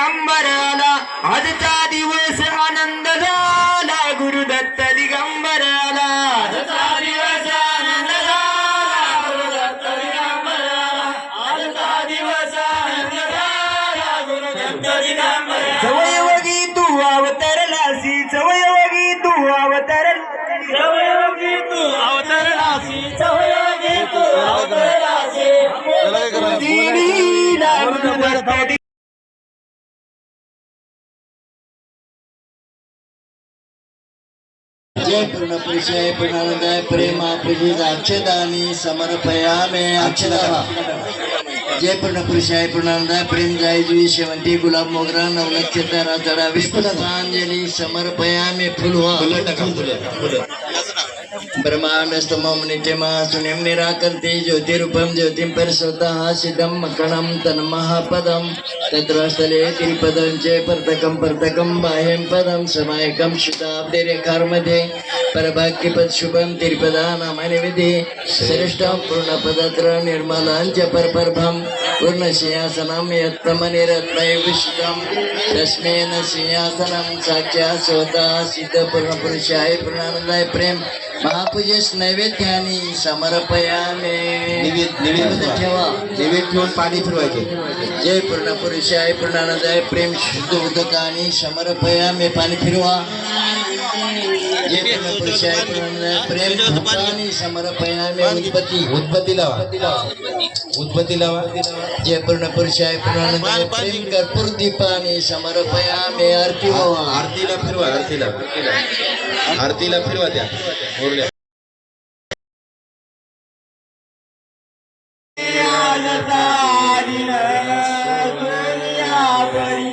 दिगंबर आला आजचा दिवस आनंद झाला. गुरुदत्त दिगंबर आला आजचा दिवस आनंद झाला. गुरुदत्त दिगंबर పూర్ణపురుషాయ పునానందాయ ప్రేమ పునీత అక్షదాని సమర్పయామే అక్షద જય પૂર્ણ પુરુષાય પૂર્ણાનંદાય પ્રેમ જાય જુઈ સેવંતી ગુલાબ, મોગરા નવલક્ષ તારા ધરા વિસ્ફુટ અંજલિ સમર્પયામે ફૂલ ફૂલ. नित्यमा सुनिम निराकर्ते ज्योतिरूपं ज्योतिं परिसुतः सिद्धं मकणं तन्महापदं तत्रस्थले तिरुपदं च पर्तकं पर्तकं बाह्यं पदं समायकं शताब्दिरेखार्मध्ये परभाग्यपद शुभं त्रिपदा नामानि विधि श्रेष्ठं पूर्णपदत्र निर्मलाञ्च परपर्भं पूर्णसिंहासनं यत्तमनिरत्नैविष्टं तस्मेन सिंहासनं साक्षात् स्वतः सिद्धपूर्णपुरुषाय पूर्णानन्दाय प्रेम। महापूजेस नैवेद्यानी समर्पयामे. निवेद ठेवा. निवेद ठेवून पाणी फिरवायचे. जय पूर्ण पुरुषाय पूर्णानंदाय प्रेम शुद्ध उदकानी समर्पयामे. पाणी फिरवा. प्रेम उद्पत्ती लावा उद्पत्ती लावा जय पूर्ण प्रेम कर्पूर दीपानी आरती व्हावा आरतीला फिरवा आरतीला आरतीला फिरवा त्या मुरल्या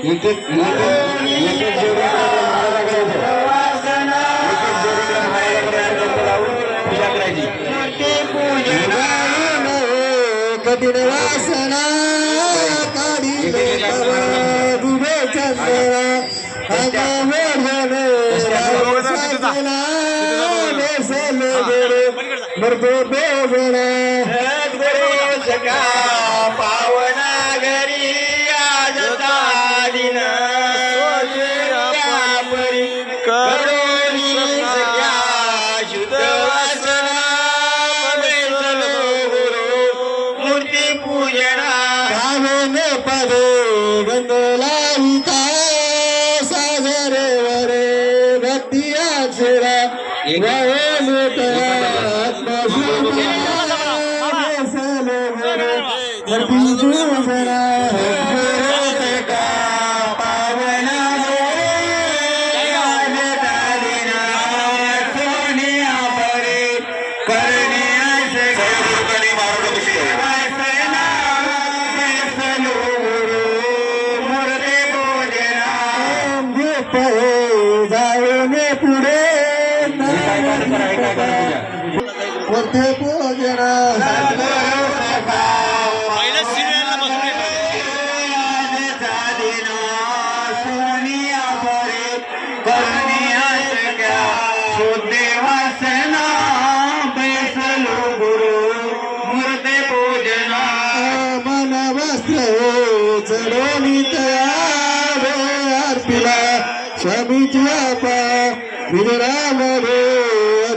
एक कठीण वासना काढी डुबे चंद्रा सद्गुरु सखा पावना Let it be dreaming,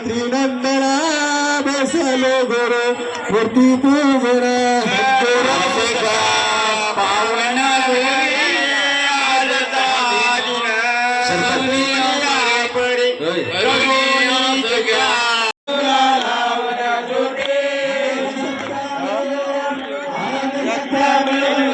त्रिनंदना बसलो गुरु मूर्ती पूजना Thank you.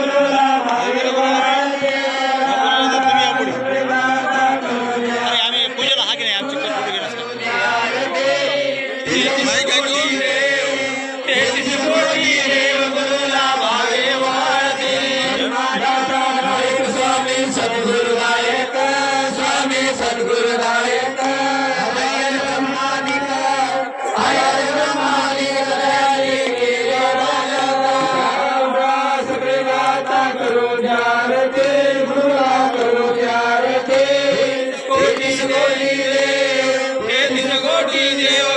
की देव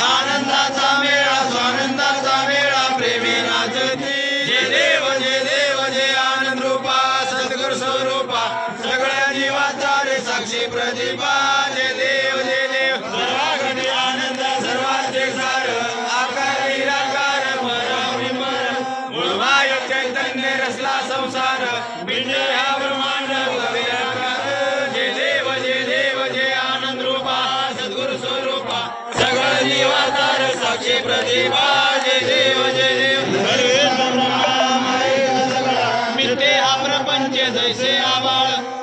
आनंदाचा मेळा स्वानंदाचा मेळा प्रेमी नाचती. जे देव जे देव जे आनंद रूपा सद्गुर स्वरूपा सगळ्या जीवाचा रे साक्षी प्रतिभा जे देव सार आकार संसार विजया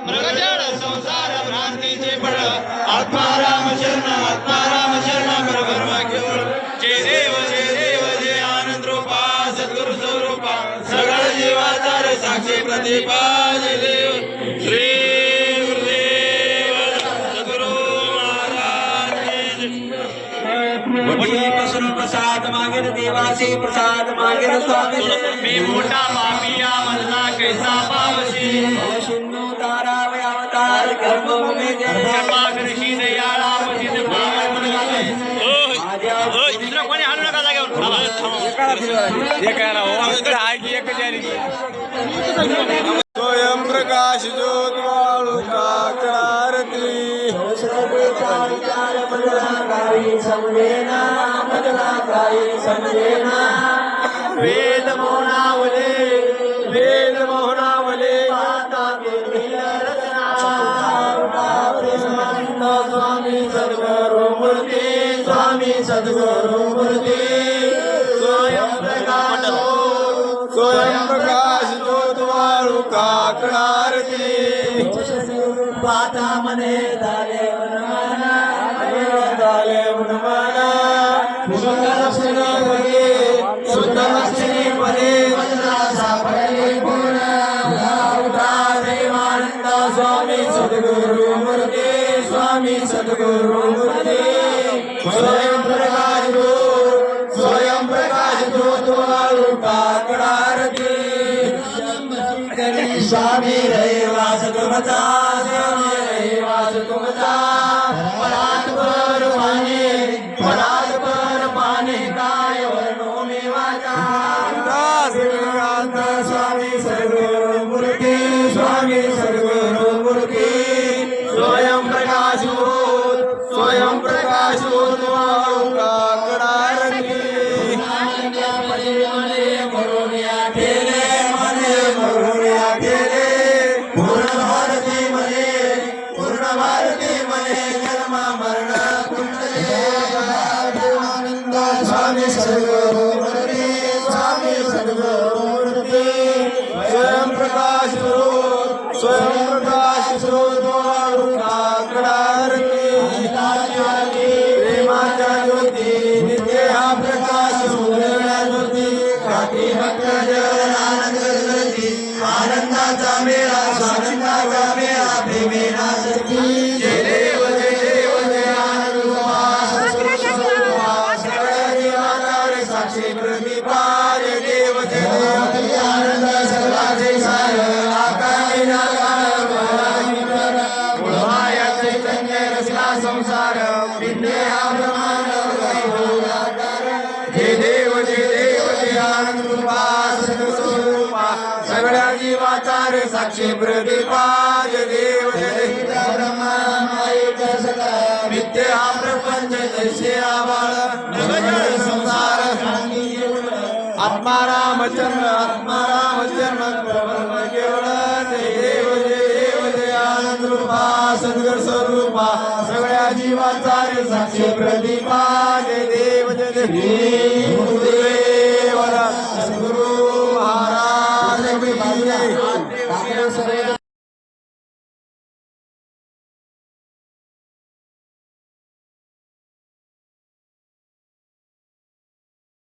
मृगजळ संसार भ्रांतीचे फळ. आत्माराम शरण आत्माराम शरण परब्रह्म केवळ जय देव जय देव जय आनंद रूपा सद्गुरु स्वरूपा सगळ जीवाचार साक्षी प्रतिपा जय देव. श्री गुरुदेव सद्गुरु महाराज. वटीपासून प्रसाद मागेल देवाचे प्रसाद मागेल स्वामी मी मोठा पापिया मधला कैसा पावशी. दुसरं कोणी हाणू नका जागेवर. स्वयंप्रकाश ज्योत वाळू वेद पाता मने झाले वनमाना झाले म्हणमाना सुदर्शनामध्ये सुदर्शनीमध्ये सापडले पूर्ण। प्रेमानंद स्वामी सद्गुरु मूर्ती स्वामी सद्गुरु मूर्ती। स्वयंप्रकाश ज्योत स्वयंप्रकाश ज्योत वाळू काकडारती स्वामी रहिवास तुमचा स्वामी Amen. साक्षी प्रतिभा देव जय। ब्रह्मा मायेच्या सगळ्या विद्ये प्रपंच जैसे आबाळ नगजळ संसार। आत्मा रामचंद्र आत्मा रामचंद्र परब्रह्म केवळ देव जय देव जय आनंद रूपा सद्गर स्वरूपा सगळ्या जीवाचा साक्षी प्रतिभा देव जय देव